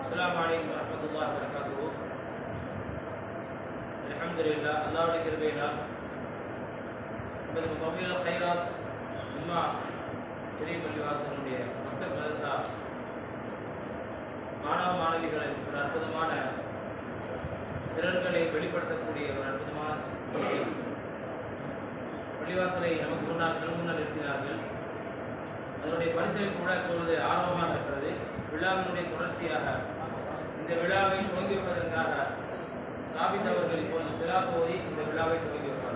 அஸ்ஸலாமு அலைக்கும் வரஹ்மத்துல்லாஹி வபரகாத்துஹு. அல்ஹம்துலில்லாஹ் அல்லாஹ்வுடைய கிருபையினால் நமது மொபைல் ஹைராத் உம்மா பெரிய பள்ளிவாசனுடைய மொத்த மதரசா மாணவ மாணவிகளின் ஒரு அற்புதமான திறன்களை வெளிப்படுத்தக்கூடிய ஒரு அற்புதமான பள்ளிவாசலை நமக்கு முன்னால் முன்னால் நிறுத்தினார்கள். அதனுடைய பரிசை கூட இப்பொழுது ஆர்வமாக இருக்கிறது. விழாவினுடைய தொடர்ச்சியாக. இந்த விழாவை துவங்கி வைப்பதற்காக சாபித் அவர்கள் இப்பொழுது விழா போதி இந்த விழாவை துவங்கி வைப்பார்கள்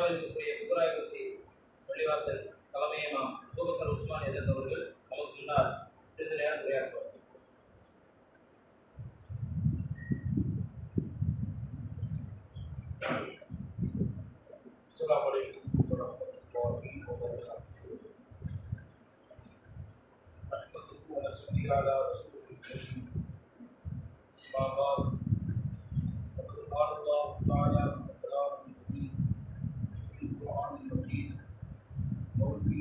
முன்னால் இருக்கக்கூடிய புகராய் கட்சி பள்ளிவாசல் தலைமையை நாம் அபுபக்கர் உஸ்மான் எதிர்த்தவர்கள் நமக்கு முன்னால் சிறிது நேரம் உரையாற்றுவார் அன்பதுக்கு ரசூலியாளா பாபா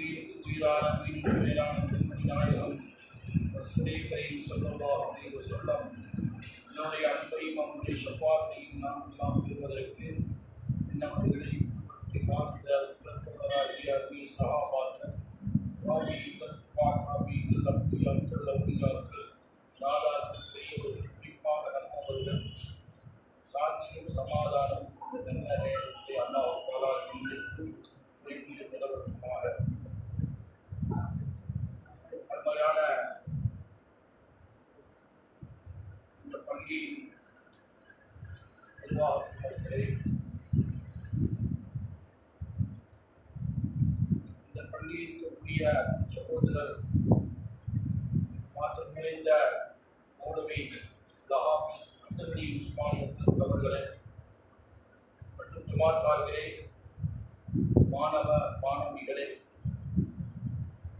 மேலான நாயகம் ரசூலை கரீம் ஸல்லல்லாஹு அலைஹி வஸல்லம் என்னுடைய அன்பையும் அவனுடைய ஷஃபாத்தையும் நாம் எல்லாம் லஹாபி மாணவ மாணவிகளே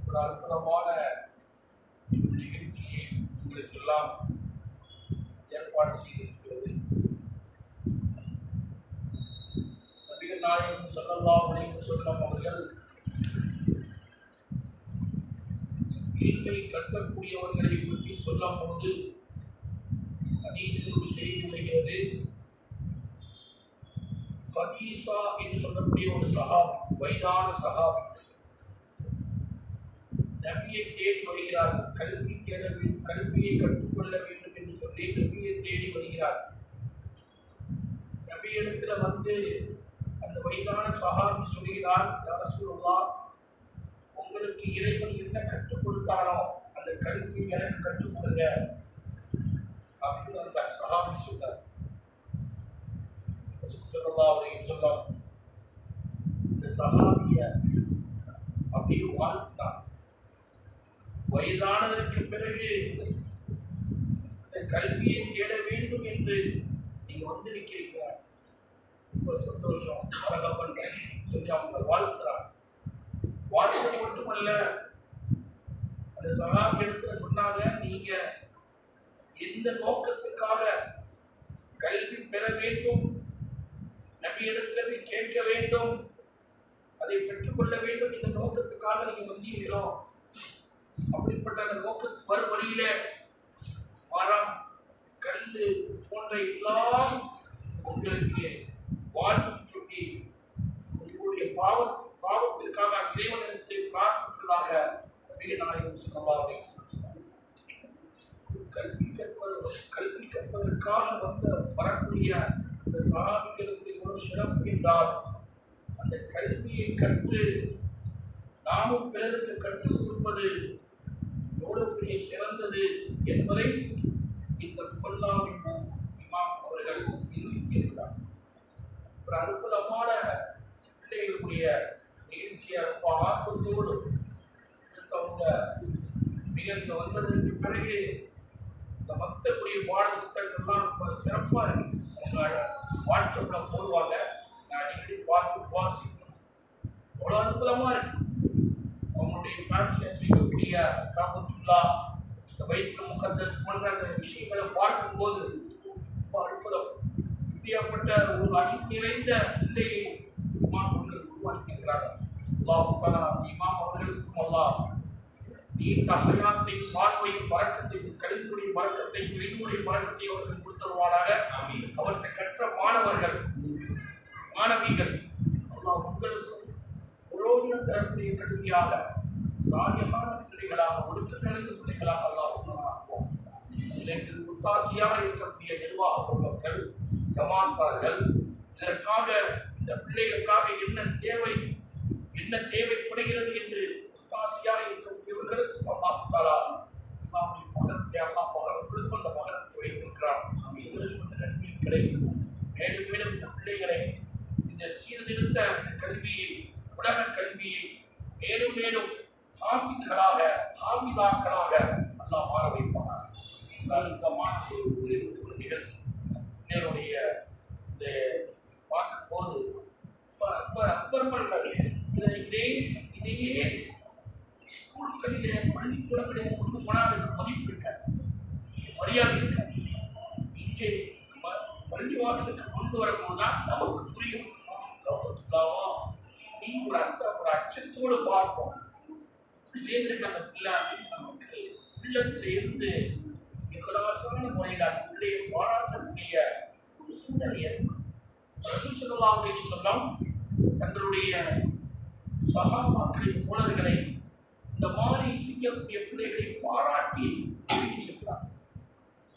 ஒரு அற்புதமான நிகழ்ச்சியை உங்களுக்கெல்லாம் ஏற்பாடு செய்திருக்கிறது. நபிகள் நாயகம் அவர்கள் கற்கக்கூடியவர்களை பற்றி சொல்லும் போது ஹதீஸில் ஒரு செய்தி வருகிறது கதீசா என்று சொல்லக்கூடிய ஒரு சஹாபி வயதான சஹாபி நபியை தேடி வருகிறார். கல்வி தேட வேண்டும் கல்வியை கற்றுக்கொள்ள வேண்டும் என்று சொல்லி நபியை தேடி வருகிறார். நபியிடத்துல வந்து அந்த வயதான சஹாபி சொல்கிறார் யார உங்களுக்கு இறைவன் என்ன கற்றுக் கொடுத்தானோ அந்த கல்வி எனக்கு கற்றுக் கொடுங்க. அப்படின்னு அந்த சஹாபி சொன்னார் ஸல்லல்லாஹு அலைஹி சொல்லலாம் இந்த சஹாபிய அப்படியே வாழ்த்தினார் வயதானதற்கு பிறகு இந்த கல்வியை தேட வேண்டும் என்று நீங்க வந்திருக்கிறீங்க ரொம்ப சந்தோஷம். அரகப்பன் சொல்லி அவங்க வாழ்த்துறாங்க. வாழ்த்து மட்டுமல்ல அந்த சகாபி இடத்துல சொன்னாங்க நீங்க இந்த நோக்கத்துக்காக கல்வி பெற வேண்டும். நபி இடத்துல கேட்க வேண்டும். அதை பெற்றுக்கொள்ள வேண்டும். இந்த நோக்கத்துக்காக நீங்க வந்தீங்களோ அப்படிப்பட்ட அந்த நோக்கத்துக்கு வரும் வழியில மரம் கல்லு போன்ற எல்லாம் உங்களுக்கு வாழ்த்து சொல்லி உங்களுடைய பாவத்தை பாவத்திற்காக இறைவனிடத்தில் பிரார்த்தித்ததாக நபிகள் நாயகம் சொன்னதாக கல்வி கற்பது கல்வி அதற்காக வந்த வரக்கூடிய இந்த சாமிகளுக்கு இவ்வளவு சிறப்பு என்றால் அந்த கல்வியை கற்று நாமும் பிறருக்கு கற்றுக் கொடுப்பது எவ்வளவு பெரிய சிறந்தது என்பதை இந்த கொல்லாவின் இமாம் அவர்கள் நிரூபித்திருக்கிறார். ஒரு அற்புதமான பிள்ளைகளுடைய நிகழ்ச்சியை ரொம்ப ஆர்வத்தோடு அவங்க மிக வந்ததற்கு பிறகு இந்த மத்தக்கூடிய பாடத்திட்டங்கள்லாம் ரொம்ப சிறப்பாக இருக்கு. அவங்க வாட்ஸ்அப்பில் போடுவாங்க. நான் அடிக்கடி பார்த்து வாசிக்கணும். அவ்வளோ அற்புதமாக இருக்கு. அவங்களுடைய பிரார்த்தனை செய்யக்கூடிய காபத்துல்லா இந்த வயிற்று முகத்தஸ் போன்ற அந்த விஷயங்களை பார்க்கும்போது ரொம்ப அற்புதம். இப்படியாப்பட்ட ஒரு அணி நிறைந்த பிள்ளையை இமாம் அவர்கள் உருவாக்கியிருக்கிறார்கள் அல்லாஹ் இமாம் அவர்களுக்கும் அல்லாஹ் நீண்ட ஹயாத்தையும் பார்வையும் பறக்கத்தையும் கல்வியுடைய பறக்கத்தையும் வெளியுடைய பறக்கத்தையும் அவர்கள் கொடுத்துருவானாக. அவற்றை கற்ற மாணவர்கள் மாணவிகள் அல்லாஹ் உங்களுக்கும் புரோஜனம் தரக்கூடிய கல்வியாக சாலியமான பிள்ளைகளாக ஒழுக்க நிறைந்த பிள்ளைகளாக அல்லாஹ் உருவாக்குவோம் இதற்கு உத்தாசியாக இருக்கக்கூடிய நிர்வாக குழுக்கள் ஜமாத்தார்கள் இதற்காக இந்த பிள்ளைகளுக்காக என்ன தேவை என்ன தேவைப்படுகிறது என்று ஒத்தாசையாக இருக்கக்கூடியவர்களுக்கு அல்லாஹ் தாலா அல்லாஹ்வுடைய மகரத்தை அல்லாஹ் மகரங்களுக்கு அந்த மகரத்தை வைத்திருக்கிறான் இவர்களுக்கு அந்த நன்மை கிடைக்கும் மேலும் மேலும் இந்த பிள்ளைகளை இந்த சீர்திருத்த இந்த கல்வியை உலக கல்வியை மேலும் மேலும் ஹாஃபித்களாக ஹாஃபிதாக்களாக அல்லாஹ் மாற வைப்பானார் அற்புதமான ஒரு ஒரு ஒரு நிகழ்ச்சி என்னுடைய இந்த பார்க்கும்போது ரொம்ப ரொம்ப ரொம்ப இதை இதே இதையே ஸ்கூல்களில் பள்ளிக்கூடங்களில் கொண்டு போனால் அதுக்கு மதிப்பு இருக்காது. மரியாதை இருக்காது. இங்கே பள்ளிவாசலுக்கு கொண்டு வரும்போது தான் நமக்கு புரியும். கௌரவத்துக்காவோ நீ ஒரு அத்த ஒரு அச்சத்தோடு பார்ப்போம். இப்படி செய்திருக்க அந்த பிள்ளை நமக்கு உள்ளத்தில் இருந்து இக்கலாசமான முறையில் அந்த பிள்ளையை பாராட்டக்கூடிய ஒரு சூழ்நிலை ஏற்படும் ரசூசல்லாவுடைய சொல்லம் தங்களுடைய சகாபாக்களின் தோழர்களை இந்த மாதிரி செய்யக்கூடிய பிள்ளைகளை பாராட்டி அறிவிச்சிருக்கிறார்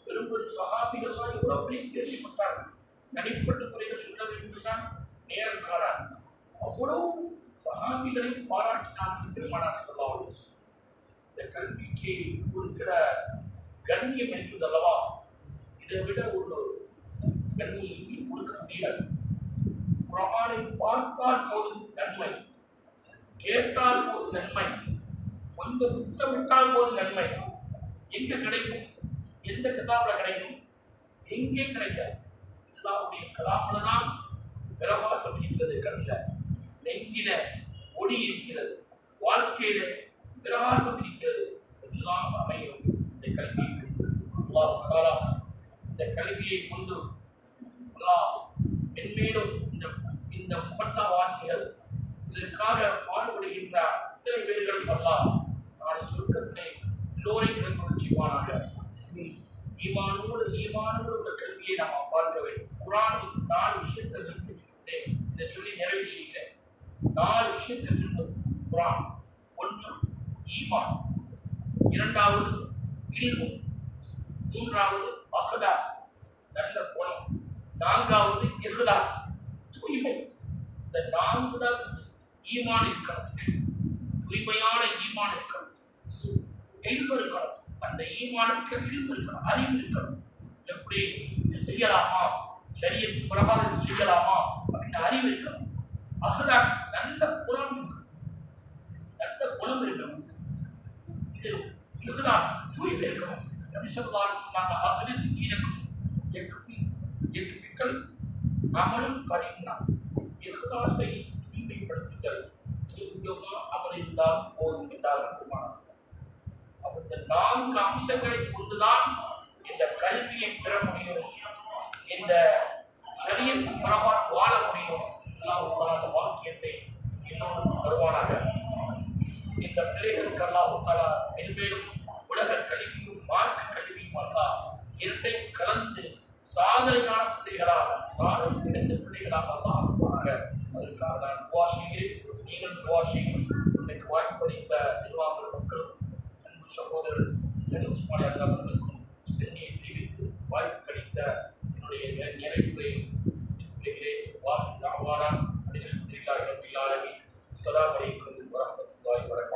பெரும்பெரும் சகாபிகள்லாம் எவ்வளோ பெரிய தேர்ச்சிப்பட்டார்கள் தனிப்பட்ட முறையில் சொல்ல வேண்டும்தான் நேரம் காடார் அவ்வளவு சகாபிகளை பாராட்டினார்கள் பெருமானா சொல்லலாம் இந்த கல்விக்கு கொடுக்கிற கண்ணியம் இருக்கிறது அல்லவா? இதை விட ஒரு கண்ணியை எங்கேயும் கொடுக்க முடியாது. குரானை பார்த்தால் போதும் நன்மை கேட்டால் போதும் நன்மை கொஞ்சம் முத்தமிட்டால் போதும் நன்மை. எங்க கிடைக்கும்? எந்த கிதாபில் கிடைக்கும்? எங்கே கிடைக்காது? எல்லாருடைய கலாமில் தான் பிரகாசம் இருக்கிறது கண்ணில். நெஞ்சில ஒளி இருக்கிறது. வாழ்க்கையில பிரகாசம் இருக்கிறது. எல்லாம் அமையும். இந்த கல்வி அல்லாஹ் இந்த கல்வியை கொண்டு அல்லாஹ் மென்மேலும் இந்த இந்த முகட்டாவாசிகள் இதற்காக பாடுபடுகின்ற அத்தனை பேர்களும் அல்லாஹ் நாளை சுருக்கத்தினை எல்லோரையும் விளக்கம் செய்வானாக. ஈமானோடு ஈமானோடு உள்ள கல்வியை நாம் பார்க்க வேண்டும். குரான் நாலு விஷயத்தில் இருந்து இதை சொல்லி நிறைவு செய்கிறேன். நாலு விஷயத்தில் இருந்து குரான். ஒன்று ஈமான். இரண்டாவது இல்மும் மூன்றாவது அகதா நல்ல குணம் நான்காவது இஹ்லாஸ் தூய்மை. இந்த நான்கு தான் ஈமான் இருக்கிறது. தூய்மையான ஈமான் இருக்கிறது. எல்மு இருக்கணும் அந்த ஈமானுக்கு இல்மு இருக்கணும் அறிவு இருக்கணும் எப்படி செய்யலாமா சரியத்து பிரகாரம் இது செய்யலாமா அப்படின்னு அறிவு இருக்கணும் அகலாக் நல்ல குணம் இருக்கணும் நல்ல குணம் இருக்கணும் இது இஹ்லாஸ் தூய்மை இருக்கணும் நபி ஸல்லல்லாஹு அலைஹி சொன்னாங்க அஹ்லிஸ் தீனக்கும் யக்ஃபி யக்ஃபிக்கல் அமலும் கரீம்னா இஹ்லாஸை தூய்மைப்படுத்துங்கள் கொஞ்சமா அமல் இருந்தால் போதும் என்றார்கள் பெருமானார் அப்ப இந்த நான்கு அம்சங்களை கொண்டுதான் இந்த கல்வியை பெற முடியும். இந்த சரியத்து பிரகாரம் வாழ முடியும். அல்லாஹ் தஆலா அந்த வாக்கியத்தை இன்னும் வருவானாக இந்த பிள்ளைகளுக்கு அல்லாஹ் தஆலா மென்மேலும் உலக கல்வியும் மார்க்க கல்வியும் அல்லா இரண்டையும் கலந்து சாதனையான பிள்ளைகளாக சாதனை கிடைத்த பிள்ளைகளாக அல்லாஹ் ஆக்குவானாக அதற்காக நான் துவா செய்கிறேன். நீங்கள் துவா செய்யும் இன்னைக்கு வாய்ப்பளித்த நிர்வாகம் சகோதரர் செலவு பாடலாளர்களுக்கும் பெண்ணியை தெரிவித்து வாய்ப்பு கிடைத்த என்னுடைய நிறைவுரை கொள்கிறேன் வாஹி தாமானா அதில் பில்லாரவி சதா வரைக்கும் வரமத்துள்ளாய் வரகம்